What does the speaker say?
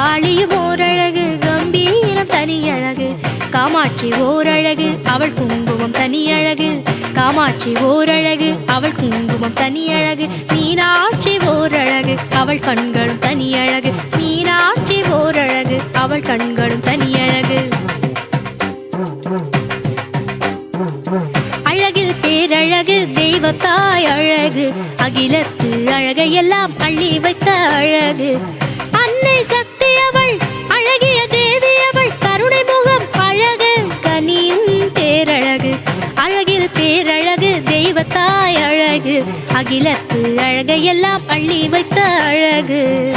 காளியும் ஓரழகு கம்பீரம் தனியழகு. காமாட்சி ஓரழகு அவள் குங்குமம் தனியழகு. காமாட்சி ஓரழகு அவள் குங்குமம் தனியழகு. மீனாட்சி ஓரழகு அவள் கண்களும் தனியழகு. மீனாட்சி ஓரழகு அவள் கண்களும் தனியழகு. அழகில் பேரழகு தெய்வத்தாய் அழகு. அகிலத்து அழகையெல்லாம் அள்ளி வைத்த அழகு. அன்னை சக்தி தெய்வத்தாய் அழகு. அகிலத்து அழகையெல்லாம் அள்ளி வைத்த அழகு.